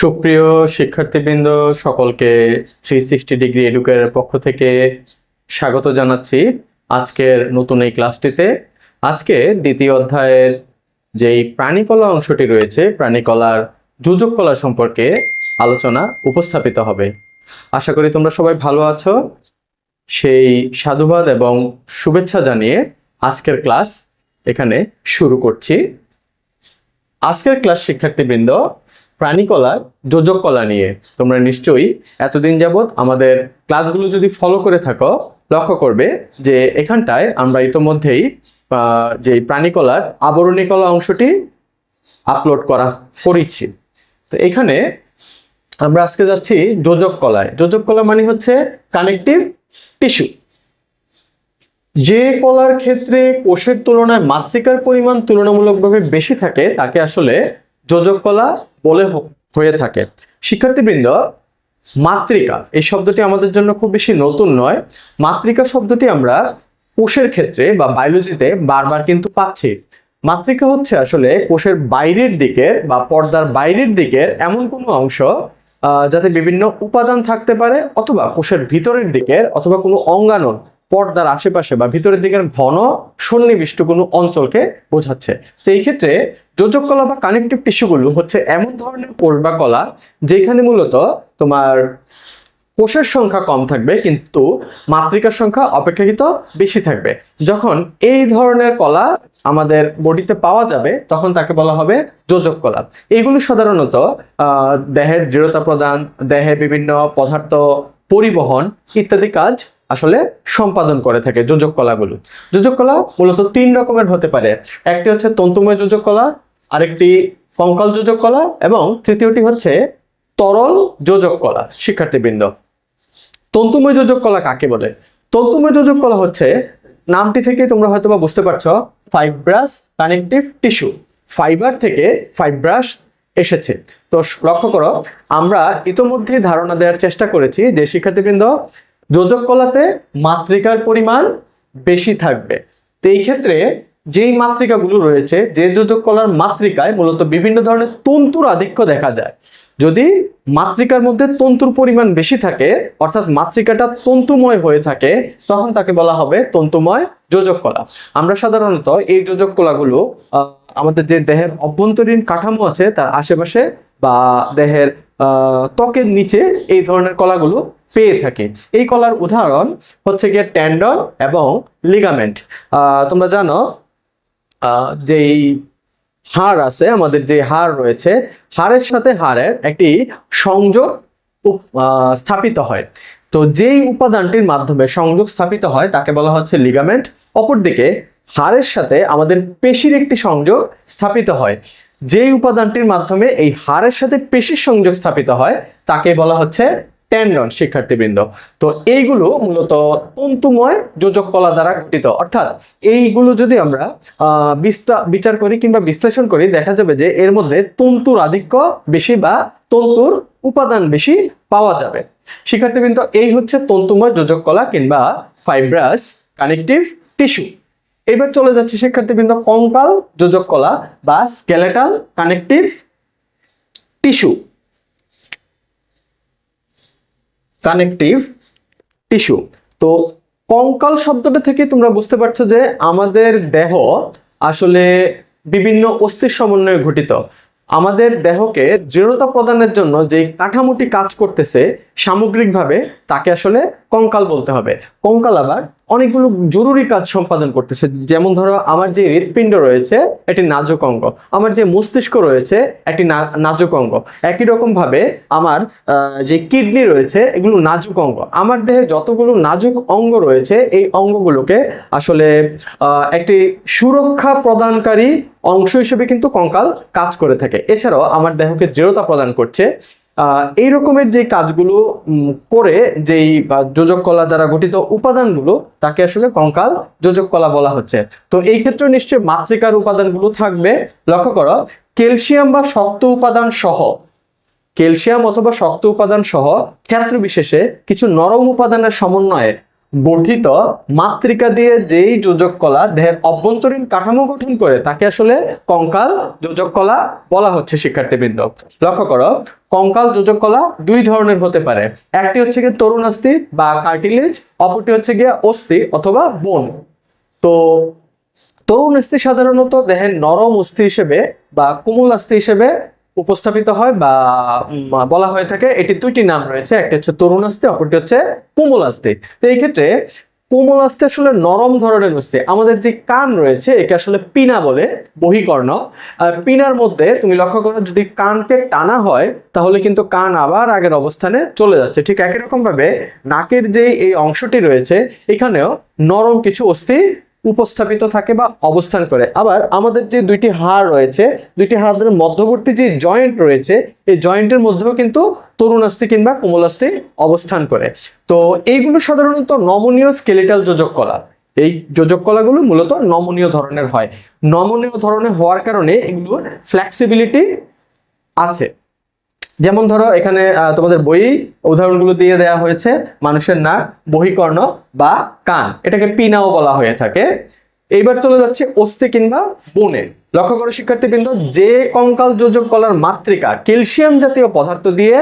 সুপ্রিয় শিক্ষার্থীবৃন্দ, সকলকে থ্রি সিক্সটি ডিগ্রি এডুকের পক্ষ থেকে স্বাগত জানাচ্ছি আজকের নতুন এই ক্লাসটিতে। আজকে দ্বিতীয় অধ্যায়ের যেই প্রাণীকলা অংশটি রয়েছে, প্রাণীকলার যোজক কলা সম্পর্কে আলোচনা উপস্থাপিত হবে। আশা করি তোমরা সবাই ভালো আছো। সেই সাধুবাদ এবং শুভেচ্ছা জানিয়ে আজকের ক্লাস এখানে শুরু করছি। আজকের ক্লাস শিক্ষার্থীবৃন্দ প্রাণীকলার যোজক কলা নিয়ে। তোমরা নিশ্চয়ই এতদিন যাবৎ আমাদের ক্লাসগুলো যদি ফলো করে থাকো, লক্ষ্য করবে যে এখানটায় আমরা ইতোমধ্যেই যে প্রাণীকলার আবরণী কলা অংশটি আপলোড করা করেছি। তো এখানে আমরা আজকে যাচ্ছি যোজক কলায়। যোজক কলা মানে হচ্ছে কানেকটিভ টিস্যু যে কলার ক্ষেত্রে কোষের তুলনায় মাতৃকার পরিমাণ তুলনামূলকভাবে বেশি থাকে, তাকে আসলে যোজক কলা বলে হয়ে থাকে। শিক্ষার্থীবৃন্দ, মাতৃকা, এই শব্দটি আমাদের জন্য খুব বেশি নতুন নয়। মাতৃকা শব্দটি আমরা কোষের ক্ষেত্রে বা বায়োলজিতে বারবার কিন্তু পাচ্ছি। মাতৃকা হচ্ছে আসলে কোষের বাইরের দিকের বা পর্দার বাইরের দিকের এমন কোনো অংশ যাতে বিভিন্ন উপাদান থাকতে পারে অথবা কোষের ভিতরের দিকের অথবা কোনো অঙ্গাণু পর্দার আশেপাশে বা ভিতরের দিকের ঘন সন্নিবিষ্ট কোনো অঞ্চলকে বোঝাচ্ছে। তো এই ক্ষেত্রে যোজক কলা বা কানেকটিভ টিস্যুগুলো হচ্ছে এমন ধরনের কোষ বা কলা যেখানে মূলত তোমার কোষের সংখ্যা কম থাকবে কিন্তু মাতৃকার সংখ্যা অপেক্ষাকৃত বেশি থাকবে। যখন এই ধরনের কলা আমাদের বডিতে পাওয়া যাবে, তখন তাকে বলা হবে যোজক কলা এগুলো সাধারণত দেহের দৃঢ়তা প্রদান দেহে বিভিন্ন পদার্থ পরিবহন ইত্যাদি কাজ আসলে সম্পাদন করে থাকে যোজক কলাগুলো যোজক কলা মূলত তিন রকমের হতে পারে। একটি হচ্ছে তন্তুময় যোজক কলা আরেকটি কঙ্কাল যোজক কলা এবং তৃতীয়টি হচ্ছে তরল যোজক কলা শিক্ষার্থীবৃন্দ। তন্তুময় যোজক কলা কাকে বলে? তন্তুময় যোজক কলা হচ্ছে, নামটি থেকে তোমরা হয়তো বা বুঝতে পারছ ফাইব্রাস কানেকটিভ টিস্যু ফাইবার থেকে ফাইব্রাস এসেছে। তো লক্ষ্য করো, আমরা ইতোমধ্যেই ধারণা দেওয়ার চেষ্টা করেছি যে শিক্ষার্থীবৃন্দ যোজক কলাতে মাতৃকার পরিমাণ বেশি থাকবে। তো এই ক্ষেত্রে যেই মাতৃকাগুলো রয়েছে, যে যোজক কলার মাতৃকায় মূলত বিভিন্ন ধরনের তন্তুর আধিক্য দেখা যায়। যদি মাতৃকার মধ্যে তন্তুর পরিমাণ বেশি থাকে, অর্থাৎ মাতৃকাটা তন্তুময় হয়ে থাকে, তখন তাকে বলা হবে তন্তুময় যোজক কলা আমরা সাধারণত এই যোজক কলাগুলো আমাদের যে দেহের অভ্যন্তরীণ কাঠামো আছে, তার আশেপাশে বা দেহের ত্বকের নিচে এই ধরনের কলাগুলো পেয়ে থাকে। এই কলার উদাহরণ হচ্ছে গিয়ে ট্যান্ডন এবং লিগামেন্ট। তোমরা জানো যেই হাড় আছে, আমাদের যে হাড় রয়েছে, হাড়ের সাথে হাড়ের একটি সংযোগ স্থাপিত হয়। তো যেই উপাদানটির মাধ্যমে সংযোগ স্থাপিত হয়, তাকে বলা হচ্ছে লিগামেন্ট। অপরদিকে, হাড়ের সাথে আমাদের পেশির একটি সংযোগ স্থাপিত হয়। যেই উপাদানটির মাধ্যমে এই হাড়ের সাথে পেশির সংযোগ স্থাপিত হয়, তাকে বলা হচ্ছে টেন্ডন শিক্ষার্থীবৃন্দ। তো এইগুলো মূলত তন্তুময় যোজক কলা দ্বারা গঠিত। অর্থাৎ এইগুলো যদি আমরা বিচার করি কিংবা বিশ্লেষণ করি, দেখা যাবে যে এর মধ্যে তন্তুর আধিক্য বেশি বা তন্তুর উপাদান বেশি পাওয়া যাবে। শিক্ষার্থীবৃন্দ, এই হচ্ছে তন্তুময় যোজক কলা কিংবা ফাইব্রাস কানেকটিভ টিস্যু। এবার চলে যাচ্ছে শিক্ষার্থীবৃন্দ, কঙ্কাল যোজক কলা বা skeletal connective tissue. Connective tissue. তো কঙ্কাল শব্দটা থেকে তোমরা বুঝতে পারছ যে আমাদের দেহ আসলে বিভিন্ন অস্থির সমন্বয়ে গঠিত। আমাদের দেহকে দৃঢ়তা প্রদানের জন্য যে কাঠামোটি কাজ করতেছে, সামগ্রিকভাবে তাকে আসলে কঙ্কাল বলতে হবে। কঙ্কাল আবার অনেকগুলো জরুরি কাজ সম্পাদন করতেছে। যেমন ধরো, আমার যে হৃৎপিণ্ড রয়েছে, এটি নাজক অঙ্গ। আমার যে মস্তিষ্ক রয়েছে একটি না- নাজুক অঙ্গ। একই রকমভাবে আমার যে কিডনি রয়েছে, এগুলো নাজুক অঙ্গ। আমার দেহে যতগুলো নাজুক অঙ্গ রয়েছে, এই অঙ্গগুলোকে আসলে একটি সুরক্ষা প্রদানকারী অংশ হিসেবে কিন্তু কঙ্কাল কাজ করে থাকে। এছাড়াও আমার দেহকে দৃঢ়তা প্রদান করছে। এই রকমের যে কাজগুলো করে যেই যোজক কলা দ্বারা গঠিত উপাদানগুলো, তাকে আসলে কঙ্কাল যোজক কলা বলা হচ্ছে। তো এই ক্ষেত্রে নিশ্চয়ই মাতৃকার উপাদানগুলো থাকবে। লক্ষ্য করো, ক্যালসিয়াম বা শক্ত উপাদান সহ, ক্যালসিয়াম অথবা শক্ত উপাদান সহ ক্ষেত্র বিশেষে কিছু নরম উপাদানের সমন্বয়ে গঠিত মাতৃকা দিয়ে যেই যোজক কলা দেহের অভ্যন্তরীণ কাঠামো গঠন করে, তাকে আসলে কঙ্কাল যোজক কলা বলা হচ্ছে শিক্ষার্থীবৃন্দ। লক্ষ্য করো, কঙ্কাল যোজক কলা দুই ধরনের হতে পারে। একটি হচ্ছে গিয়ে তরুণ অস্থি বা কার্টিলেজ অপরটি হচ্ছে গিয়ে অস্থি অথবা বোন। তো তরুণ অস্থি সাধারণত দেহের নরম অস্থি হিসেবে বা কোমল অস্থি হিসেবে উপস্থাপিত হয় বা বলা হয়ে থাকে, এটি দুইটি নাম রয়েছে, একটি হচ্ছে তরুণ অস্থি অপরটি হচ্ছে কোমল অস্থি তো এই ক্ষেত্রে কোমল অস্থি আসলে নরম ধরনের অস্থি আমাদের যে কান রয়েছে, একে আসলে পিনা বলে, বহিকর্ণ। পিনার মধ্যে তুমি লক্ষ্য করো, যদি কানকে টানা হয়, তাহলে কিন্তু কান আবার আগের অবস্থানে চলে যাচ্ছে। ঠিক একই রকম ভাবে নাকের যে এই অংশটি রয়েছে, এখানেও নরম কিছু অস্থি উপস্থাপিত থাকে বা অবস্থান করে। আবার আমাদের যে দুইটি হাড় রয়েছে, দুইটি হাড়ের মধ্যবর্তী যে জয়েন্ট রয়েছে, এই জয়েন্টের মধ্যেও কিন্তু তরুণাস্থি কিংবা কোমলাস্থি অবস্থান করে। তো এইগুলো সাধারণত নমনীয় স্কেলেটাল যোজক কলা। এই যোজক কলাগুলো মূলত নমনীয় ধরনের হয়। নমনীয় ধরনের হওয়ার কারণে এগুলো ফ্লেক্সিবিলিটি আছে। যেমন ধরো এখানে তোমাদের বই উদাহরণগুলো দিয়ে দেওয়া হয়েছে, মানুষের নাক, বহিকর্ণ বা কান। এটাকে পিনাও বলা হয়ে থাকে। এইবার চলে যাচ্ছে অস্থি কিংবা বনে। লক্ষ্য করো শিক্ষার্থীবৃন্দ, যে কঙ্কাল যোজক কলার মাতৃকা ক্যালসিয়াম জাতীয় পদার্থ দিয়ে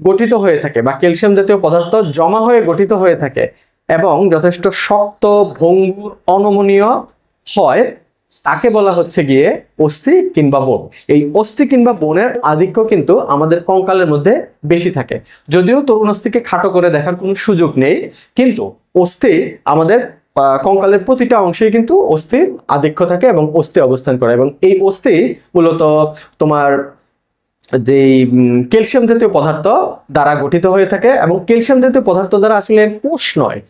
গঠিত হয়ে থাকে বা ক্যালসিয়াম জাতীয় পদার্থ জমা হয়ে গঠিত হয়ে থাকে এবং যথেষ্ট শক্ত, ভঙ্গুর, অনমনীয় হয় তাকে বলা হচ্ছে গিয়ে অস্থি কিংবা বোন। এই অস্থি কিংবা বোনের আধিক্য কিন্তু আমাদের কঙ্কালের মধ্যে বেশি থাকে। যদিও তরুণ অস্থিকে খাটো করে দেখার কোনো সুযোগ নেই কিন্তু অস্থি আমাদের কঙ্কালের প্রতিটা অংশেই কিন্তু অস্থির আধিক্য থাকে এবং অস্থি অবস্থান করে। এবং এই অস্থি মূলত তোমার উম, ক্যালসিয়াম জাতীয় পদার্থ দ্বারা গঠিত হয়ে থাকে এবং ক্যালসিয়াম জাতীয় পদার্থ দ্বারা আসলে কোষ নয়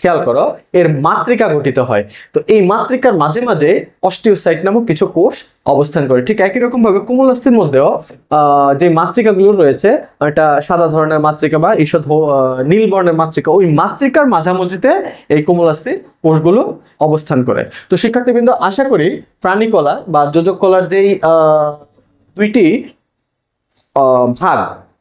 খেয়াল করো, এর মাতৃকা গঠিত হয়। তো এই মাতৃকার মাঝে মাঝে অস্টিওসাইট নামক কিছু কোষ অবস্থান করে। ঠিক একই রকম ভাবে কোমলাস্থির মধ্যেও যে মাতৃকাগুলো রয়েছে, এটা সাদা ধরনের মাতৃকা বা ঈষৎ নীল বর্ণের মাতৃকা, ওই মাতৃকার মাঝামাঝিতে এই কোমলাস্থি কোষগুলো অবস্থান করে। তো শিক্ষার্থীবৃন্দ, আশা করি প্রাণীকলা বা যোজক কলার যেই দুইটি ভাগ,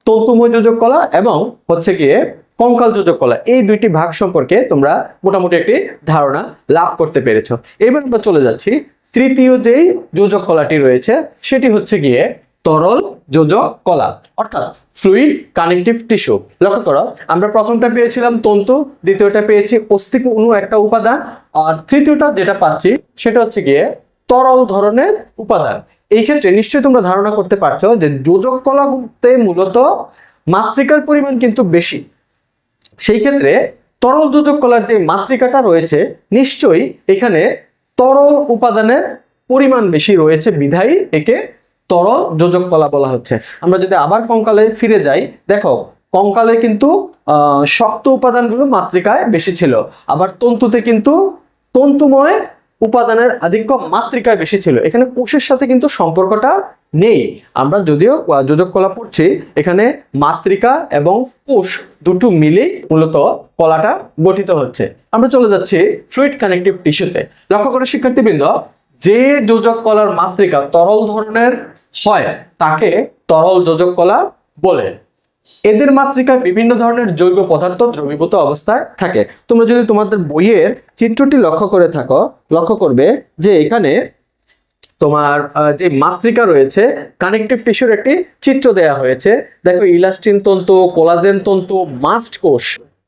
তন্তুময় যোজক কলা এবং হচ্ছে গিয়ে কঙ্কাল যোজক কলা, এই দুইটি ভাগ সম্পর্কে তোমরা মোটামুটি একটি ধারণা লাভ করতে পেরেছ। এবার আমরা চলে যাচ্ছি, তৃতীয় যেই যোজক কলাটি রয়েছে, সেটি হচ্ছে গিয়ে তরল যোজক কলা, অর্থাৎ ফ্লুইড কানেকটিভ টিস্যু লক্ষ্য করো, আমরা প্রথমটা পেয়েছিলাম তন্তু, দ্বিতীয়টা পেয়েছি অস্থি অণু একটা উপাদান, আর তৃতীয়টা যেটা পাচ্ছি, সেটা হচ্ছে গিয়ে তরল ধরনের উপাদান। এই ক্ষেত্রে নিশ্চয়ই তোমরা ধারণা করতে পারছ যে যোজক কলাতে মূলত মাতৃকার পরিমাণ কিন্তু বেশি সেই ক্ষেত্রে তরল যোজক কলার যে মাতৃকাটা রয়েছে, নিশ্চয়ই এখানে তরল উপাদানের পরিমাণ বেশি রয়েছে বিধায়ী, একে তরল যোজক কলা বলা হচ্ছে। আমরা যদি আবার কঙ্কালে ফিরে যাই, দেখো, কঙ্কালে কিন্তু শক্ত উপাদানগুলো মাতৃকায় বেশি ছিল। আবার তন্তুতে কিন্তু তন্তুময় উপাদানের আধিক্য মাতৃকায় বেশি ছিল। এখানে কোষের সাথে কিন্তু সম্পর্কটা নেই। আমরা যদিও যোজক কলা পড়ছি, এখানে মাতৃকা এবং কোষ দুটো মিলে মূলত কলাটা গঠিত হচ্ছে। আমরা চলে যাচ্ছি ফ্লুইড কানেকটিভ টিস্যুতে লক্ষ্য করে, শিক্ষার্থীবৃন্দ, যে যোজক কলার মাতৃকা তরল ধরনের হয়, তাকে তরল যোজক কলা বলে। এদের মাতৃকায় বিভিন্ন ধরনের জৈব পদার্থ দ্রবীভূত অবস্থায় থাকে। তোমরা যদি তোমাদের বইয়ের চিত্রটি লক্ষ্য করে থাকো, লক্ষ্য করবে যে এখানে তোমার যে মাতৃকা রয়েছে কানেকটিভ টিস্যুর একটি চিত্র দেয়া হয়েছে। দেখো ইলাস্টিন তন্তু কোলাজেন তন্তু মাস্ট কোষ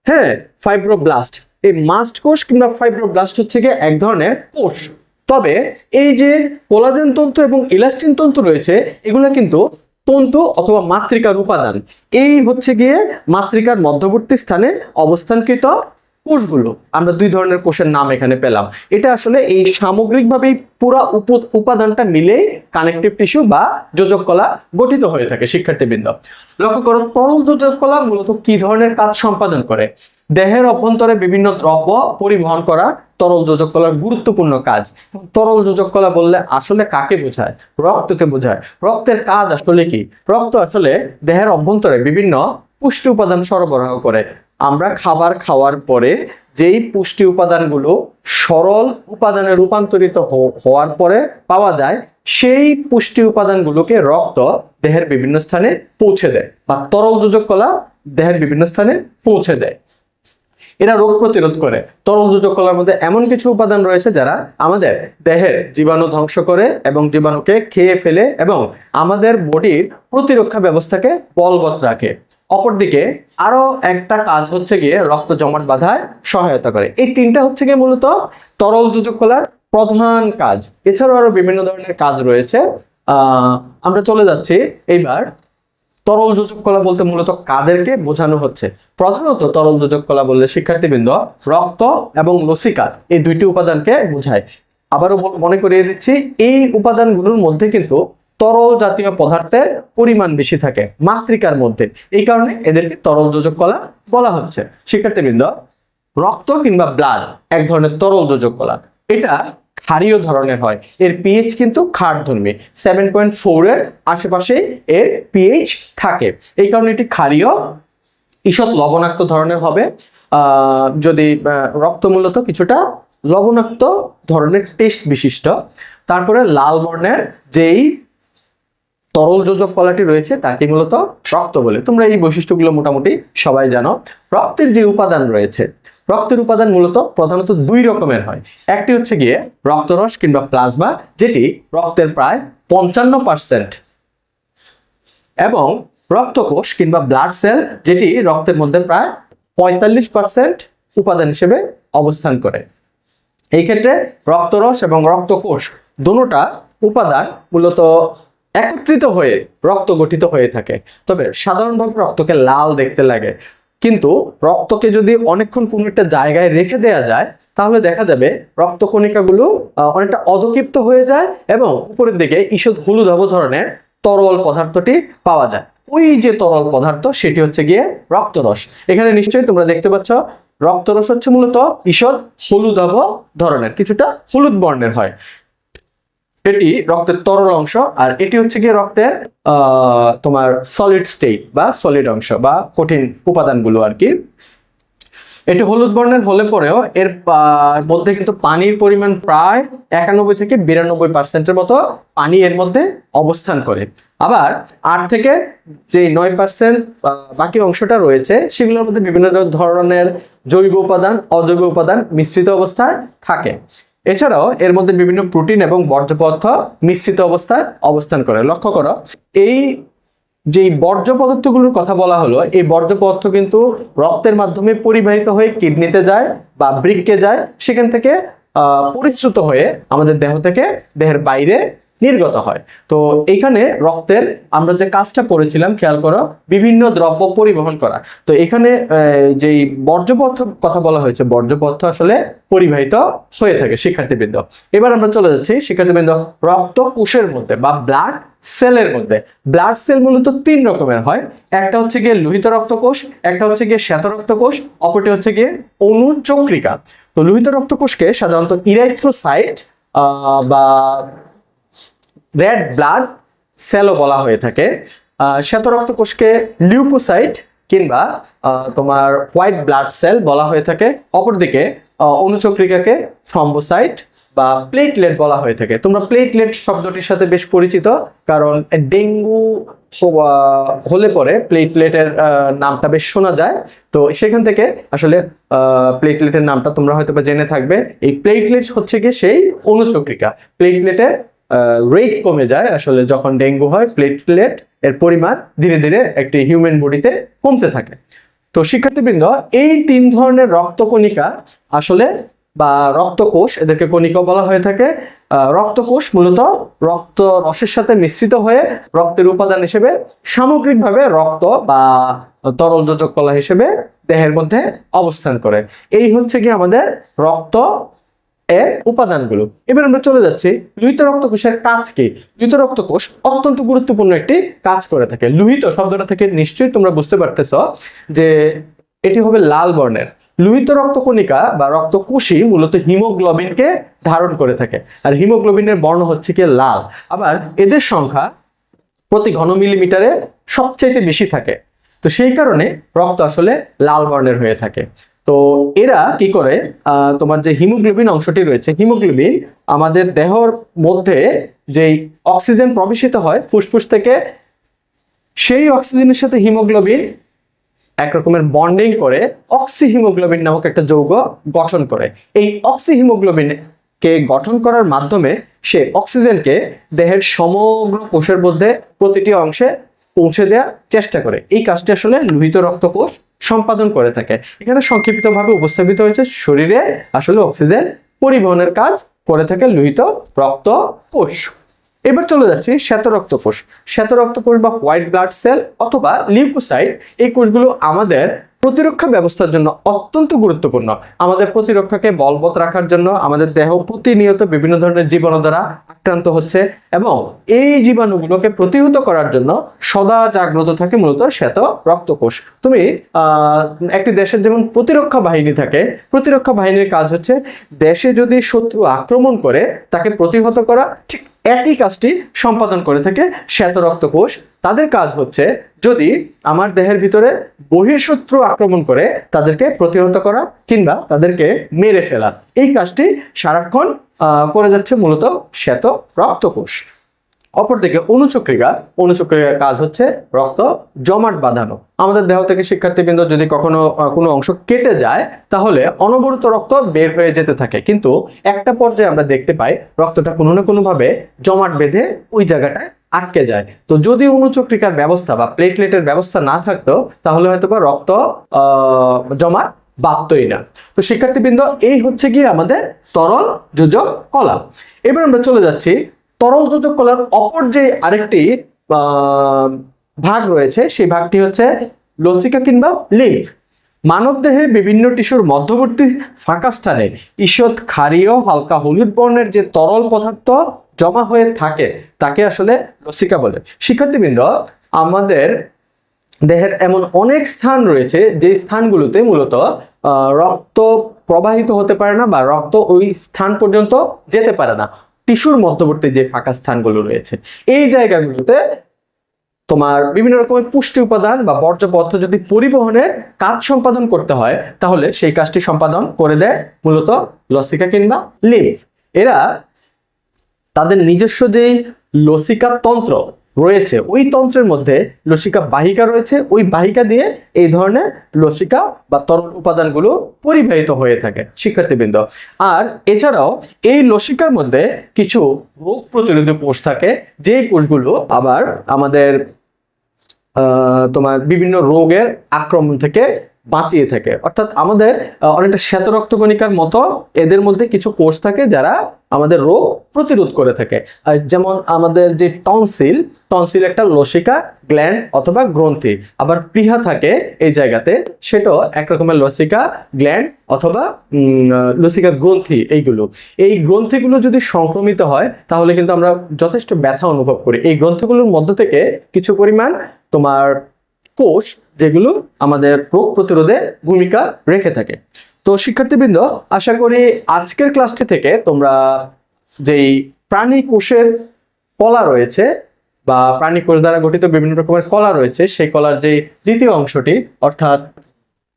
হ্যাঁ ফাইব্রোব্লাস্ট এই মাস্ট কোষ কিংবা ফাইব্রোব্লাস্ট হচ্ছে গিয়ে এক ধরনের কোষ। তবে এই যে কোলাজেন তন্তু এবং ইলাস্টিন তন্তু রয়েছে, এগুলো কিন্তু তন্তু অথবা মাতৃকার উপাদান। এই হচ্ছে গিয়ে মাতৃকার মধ্যবর্তী স্থানে অবস্থানকৃত কোষগুলো, আমরা দুই ধরনের কোষের নাম এখানে পেলাম। এটা আসলে এই সামগ্রিকভাবেই পুরো উপ- উপাদানটা মিলে কানেকটিভ টিস্যু বা যোজক কলা গঠিত হয়ে থাকে শিক্ষার্থীবৃন্দ। লক্ষ্য করো, তরল যোজক কলা মূলত কি ধরনের কাজ সম্পাদন করে? দেহের অভ্যন্তরে বিভিন্ন দ্রব্য পরিবহন করা তরল যোজক কলার গুরুত্বপূর্ণ কাজ। তরল যোজক কলা বললে আসলে কাকে বোঝায়? রক্তকে বোঝায়। রক্তের কাজ আসলে কি? রক্ত আসলে দেহের অভ্যন্তরে বিভিন্ন পুষ্টি উপাদান সরবরাহ করে। আমরা খাবার খাওয়ার পরে যেই পুষ্টি উপাদানগুলো সরল উপাদানে রূপান্তরিত হওয়ার পরে পাওয়া যায়, সেই পুষ্টি উপাদানগুলোকে রক্ত দেহের বিভিন্ন স্থানে পৌঁছে দেয় বা তরল যোজক কলা দেহের বিভিন্ন স্থানে পৌঁছে দেয়। এরা রোগ প্রতিরোধ করে। তরল যোজক কলার মধ্যে এমন কিছু উপাদান রয়েছে যারা আমাদের দেহের জীবাণু ধ্বংস করে এবং জীবাণুকে খেয়ে ফেলে এবং আমাদের বডির প্রতিরক্ষা ব্যবস্থাকে বলবৎ রাখে। অপরদিকে আরও একটা কাজ হচ্ছে গিয়ে রক্ত জমাট বাঁধায় সহায়তা করে। এই তিনটা হচ্ছে গিয়ে মূলত তরল যোজক কলার প্রধান কাজ। এছাড়াও আরও বিভিন্ন ধরনের কাজ রয়েছে। আমরা চলে যাচ্ছি এইবার। তরল যোজক কলা বলতে মূলত কাদেরকে বোঝানো হচ্ছে। প্রধানত তরল যোজক কলা বললে শিক্ষার্থীবৃন্দ রক্ত এবং লসিকা এই দুইটি উপাদানকে বোঝায়। আবারও মনে করিয়ে দিচ্ছি, এই উপাদানগুলোর মধ্যে কিন্তু তরল জাতীয় পদার্থের পরিমাণ বেশি থাকে মাতৃকার মধ্যে। এই কারণে এদেরকে তরল যোজক কলা বলা হচ্ছে। শিক্ষার্থীবৃন্দ, রক্ত কিংবা ব্লাড এক ধরনের তরল যোজক কলা এটা ক্ষারীয় ধরনের হয়। এর পিএইচ কিন্তু ক্ষার ধর্মী সেভেন পয়েন্ট ফোর এর আশেপাশে এর পিএইচ থাকে। এই কারণে এটি ক্ষারীয়, ঈষৎ লবণাক্ত ধরনের হবে। যদি রক্ত মূলত কিছুটা লবণাক্ত ধরনের টেস্ট বিশিষ্ট। তারপরে লাল বর্ণের যেই তরল যোজক কলাটি রয়েছে, তাকে মূলত রক্ত বলে। তোমরা এই বৈশিষ্ট্যগুলো মোটামুটি সবাই জানো। রক্তের যে উপাদান রয়েছে, রক্তের উপাদান মূলত প্রধানত দুই রকমের হয়। একটি হচ্ছে গিয়ে রক্তরস কিংবা প্লাজমা, যেটি রক্তের প্রায় পঞ্চান্ন পার্সেন্ট এবং রক্তকোষ কিংবা ব্লাড সেল, যেটি রক্তের মধ্যে প্রায় পঁয়তাল্লিশ পার্সেন্ট উপাদান হিসেবে অবস্থান করে। এই ক্ষেত্রে রক্তরস এবং রক্তকোষ দুটোটা উপাদান মূলত একত্রিত হয়ে রক্ত গঠিত হয়ে থাকে। তবে সাধারণভাবে রক্তকে লাল দেখতে লাগে। কিন্তু রক্তকে যদি অনেকক্ষণ কোনো একটা জায়গায় রেখে দেয়া যায়, তাহলে দেখা যাবে রক্তকণিকাগুলো অনেকটা অধক্ষিপ্ত হয়ে যায় এবং উপরের দিকে ঈষৎ হলুদাভ ধরনের তরল পদার্থটি পাওয়া যায়। ওই যে তরল পদার্থ, সেটি হচ্ছে গিয়ে রক্তরস। এখানে নিশ্চয়ই তোমরা দেখতে পাচ্ছ, রক্তরস হচ্ছে মূলত ঈষৎ হলুদাভ ধরনের, কিছুটা হলুদ বর্ণের হয়। এটি রক্তের তরল অংশ, আর এটি হচ্ছে গিয়ে রক্তের তোমার সলিড স্টেট বা সলিড অংশ বা কঠিন উপাদানগুলো আর কি। এটি হলুদ বর্ণের হলে পরেও এর মধ্যে কিন্তু পানির পরিমাণ প্রায় একানব্বই থেকে বিরানব্বই পার্সেন্টের মতো পানি এর মধ্যে অবস্থান করে। আবার আট থেকে যে নয় পার্সেন্ট বাকি অংশটা রয়েছে, সেগুলোর মধ্যে বিভিন্ন ধরনের জৈব উপাদান, অজৈব উপাদান মিশ্রিত অবস্থায় থাকে। এছাড়াও এর মধ্যে বিভিন্ন প্রোটিন এবং বর্জ্যপদার্থ মিশ্রিত অবস্থায় অবস্থান করে। লক্ষ্য করো, এই যে বর্জ্য পদার্থগুলোর কথা বলা হলো, এই বর্জ্য পদার্থ কিন্তু রক্তের মাধ্যমে পরিবাহিত হয়ে কিডনিতে যায় বা বৃক্কে যায়, সেখান থেকে পরিশ্রুত হয়ে আমাদের দেহ থেকে, দেহের বাইরে নির্গত হয়। তো এখানে রক্তের আমরা যে কাজটা পড়েছিলাম, খেয়াল করো, বিভিন্ন দ্রব্য পরিবহন করা। তো এখানে যেই বর্জ্য পদার্থ কথা বলা হয়েছে বর্জ্য পদার্থ আসলে পরিবাহিত হয়ে থাকে শিক্ষার্থীবৃন্দ। এবার আমরা চলে যাচ্ছি শিক্ষার্থীবৃন্দ রক্ত কোষের মধ্যে বা ব্লাড সেলের মধ্যে। ব্লাড সেল মূলত তিন রকমের হয়। একটা হচ্ছে গিয়ে লোহিত রক্তকোষ, একটা হচ্ছে গিয়ে শ্বেত রক্তকোষ, অপরটি হচ্ছে গিয়ে অনুচক্রিকা। তো লোহিত রক্তকোষকে সাধারণত ইরাইথ্রোসাইট বা রেড ব্লাড সেলও বলা হয়ে থাকে। শ্বেত রক্তকোষকে লিউকোসাইট কিংবা তোমার হোয়াইট ব্লাড সেল বলা হয়ে থাকে। অপরদিকে অনুচক্রিকাকে থ্রম্বোসাইট বা প্লেটলেট বলা হয়ে থাকে। তোমরা প্লেটলেট শব্দটির সাথে বেশ পরিচিত, কারণ ডেঙ্গু হলে পরে প্লেটলেটের নামটা বেশ শোনা যায়। তো সেখান থেকে আসলে প্লেটলেটের নামটা তোমরা হয়তো বা জেনে থাকবে। এই প্লেটলেট হচ্ছে গিয়ে সেই অনুচক্রিকা। প্লেটলেটের রেট কমে যায়। আসলে যখন ডেঙ্গু হয় প্লেটলেট এর পরিমাণ ধীরে ধীরে একটি হিউম্যান বডিতে কমতে থাকে। তো শিক্ষার্থীবৃন্দ, এই তিন ধরনের রক্তকণিকা আসলে বা রক্তকোষ এদেরকে কণিকা বলা হয়ে থাকে রক্তকোষ মূলত রক্ত রসের সাথে মিশ্রিত হয়ে রক্তের উপাদান হিসেবে সামগ্রিকভাবে রক্ত বা তরল যোজক কলা হিসেবে দেহের মধ্যে অবস্থান করে। এই হচ্ছে কি আমাদের রক্ত এর উপাদানগুলো। এবার আমরা চলে যাচ্ছি লোহিত রক্তকোষের কাজ কি লোহিত রক্তকোষ অত্যন্ত গুরুত্বপূর্ণ একটি কাজ করে থাকে। লোহিত শব্দটা থেকে নিশ্চয়ই তোমরা বুঝতে পারতেছ যে এটি হবে লাল বর্ণের। লোহিত রক্তকণিকা বা রক্তকোষী মূলত হিমোগ্লোবিনকে ধারণ করে থাকে। আর হিমোগ্লোবিনের বর্ণ হচ্ছে কি লাল। আবার এদের সংখ্যা প্রতি ঘন মিলিমিটারে সবচাইতে বেশি থাকে। তো সেই কারণে রক্ত আসলে লাল বর্ণের হয়ে থাকে। তো এরা কি করে? তোমার যে হিমোগ্লোবিন অংশটি রয়েছে, হিমোগ্লোবিন আমাদের দেহর মধ্যে যেই অক্সিজেন প্রবেশিত হয়, ফুসফুস থেকে, সেই অক্সিজেনের সাথে হিমোগ্লোবিন এক রকমের বন্ডিং করে অক্সিহিমোগ্লোবিন নামক একটা যৌগ গঠন করে। এই অক্সিহিমোগ্লোবিন কে গঠন করার মাধ্যমে সে অক্সিজেনকে দেহের সমগ্র কোষের মধ্যে প্রতিটি অংশে পৌঁছে দেওয়ার চেষ্টা করে। এই কাজটি আসলে লোহিত রক্তকোষ সম্পাদন করে থাকে। এখানে সংক্ষিপ্তভাবে উপস্থাপিত হয়েছে শরীরে আসলে অক্সিজেন পরিবহনের কাজ করে থাকে লোহিত রক্ত কোষ। এবার চলে যাচ্ছি শ্বেত রক্ত কোষ শ্বেত রক্ত কোষ বা হোয়াইট ব্লাড সেল অথবা লিউকোসাইট, এই কোষগুলো আমাদের প্রতিরক্ষা ব্যবস্থার জন্য অত্যন্ত গুরুত্বপূর্ণ। আমাদের প্রতিরক্ষাকে বলবৎ রাখার জন্য আমাদের দেহ প্রতিনিয়ত বিভিন্ন ধরনের জীবাণু দ্বারা আক্রান্ত হচ্ছে এবং এই জীবাণুগুলোকে প্রতিহত করার জন্য সদা জাগ্রত থাকে মূলত শ্বেত রক্তকোষ। তুমি একটি দেশের যেমন প্রতিরক্ষা বাহিনী থাকে, প্রতিরক্ষা বাহিনীর কাজ হচ্ছে দেশে যদি শত্রু আক্রমণ করে, তাকে প্রতিহত করা, ঠিক একই কাজটি সম্পাদন করে থাকে শ্বেত রক্তকোষ। তাদের কাজ হচ্ছে যদি আমার দেহের ভিতরে বহিঃশত্রু আক্রমণ করে তাদেরকে প্রতিহত করা কিংবা তাদেরকে মেরে ফেলা, এই কাজটি সারাক্ষণ করে যাচ্ছে মূলত শ্বেত রক্তকোষ। অপরদিকে অনুচক্রিকা, অনুচক্রিকার কাজ হচ্ছে রক্ত জমাট বাঁধানো। আমাদের দেহ থেকে শিক্ষার্থীবৃন্দ যদি কখনো কোনো অংশ কেটে যায়, তাহলে অনবরত রক্ত বের হয়ে যেতে থাকে। কিন্তু একটা পর্যায়ে আমরা দেখতে পাই রক্তটা কোনো না কোনোভাবে জমাট বেঁধে ওই জায়গাটায় আটকে যায়। তো যদি অনুচক্রিকার ব্যবস্থা বা প্লেটলেটের ব্যবস্থা না থাকতো, তাহলে হয়তো বা রক্ত জমা বাঁধতই না। তো শিক্ষার্থীবৃন্দ, এই হচ্ছে গিয়ে আমাদের তরল যোজক কলা। এবার আমরা চলে যাচ্ছি তরল যোজক কলার অপর যে আরেকটি ভাগ রয়েছে, সেই ভাগটি হচ্ছে লসিকা কিংবা লিম্ফ। মানবদেহে বিভিন্ন টিস্যুর মধ্যবর্তী ফাঁকা স্থানে ঈষৎ ক্ষারীয় হালকা হলুদ বর্ণের যে তরল পদার্থ জমা হয়ে থাকে, তাকে আসলে লসিকা বলে। শিক্ষার্থীবৃন্দ, আমাদের দেহের এমন অনেক স্থান রয়েছে যে স্থানগুলোতে মূলত রক্ত প্রবাহিত হতে পারে না বা রক্ত ওই স্থান পর্যন্ত যেতে পারে না। টিস্যুর মধ্যবর্তী যে ফাঁকা স্থানগুলো রয়েছে, এই জায়গাগুলোতে তোমার বিভিন্ন রকমের পুষ্টি উপাদান বা বর্জ্য যদি পরিবহনের কাজ সম্পাদন করতে হয়, তাহলে সেই কাজটি সম্পাদন করে দেয় মূলত লসিকা কিংবা লিম্ফ এরা তাদের নিজস্ব যেই লসিকা তন্ত্র রয়েছে, ওই তন্ত্রের মধ্যে লসিকা বাহিকা রয়েছে, ওই বাহিকা দিয়ে এই ধরনের লসিকা বা তরল উপাদানগুলো পরিবাহিত হয়ে থাকে শিক্ষার্থীবৃন্দ। আর এছাড়াও এই লসিকার মধ্যে কিছু রোগ প্রতিরোধী কোষ থাকে যে কোষগুলো আবার আমাদের তোমার বিভিন্ন রোগের আক্রমণ থেকে বাঁচিয়ে থাকে। অর্থাৎ আমাদের অনেকটা শ্বেত রক্তকণিকার মতো এদের মধ্যে কিছু কোষ থাকে যারা আমাদের রোগ প্রতিরোধ করে থাকে। যেমন আমাদের যে টনসিল টনসিল একটা লসিকা গ্ল্যান্ড অথবা গ্রন্থি। আবার প্লিহা থাকে এই জায়গাতে, সেটাও এক রকমের লসিকা গ্ল্যান্ড অথবা লসিকা গ্রন্থি এইগুলো। এই গ্রন্থিগুলো যদি সংক্রমিত হয়, তাহলে কিন্তু আমরা যথেষ্ট ব্যথা অনুভব করি। এই গ্রন্থিগুলোর মধ্য থেকে কিছু পরিমাণ তোমার কোষ যেগুলো আমাদের রোগ প্রতিরোধে ভূমিকা রেখে থাকে। তো শিক্ষার্থীবৃন্দ, আশা করি আজকের ক্লাসটি থেকে তোমরা যেই প্রাণী কোষের কলা রয়েছে বা প্রাণী কোষ দ্বারা গঠিত বিভিন্ন রকমের কলা রয়েছে, সেই কলার যে দ্বিতীয় অংশটি, অর্থাৎ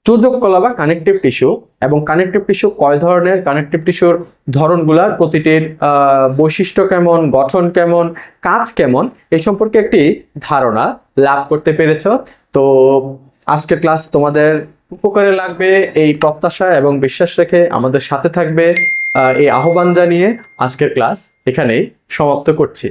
যোজক কলা বা কানেকটিভ টিস্যু এবং কানেকটিভ টিস্যু কয় ধরনের? কানেকটিভ টিস্যুর ধরনগুলার প্রতিটির বৈশিষ্ট্য কেমন, গঠন কেমন, কাজ কেমন এই সম্পর্কে একটি ধারণা লাভ করতে পেরেছ। তো আজকের ক্লাস তোমাদের উপকারে লাগবে, এই প্রত্যাশা এবং বিশ্বাস রেখে আমাদের সাথে থাকবে। এই আহ্বান জানিয়ে আজকের ক্লাস এখানেই সমাপ্ত করছি।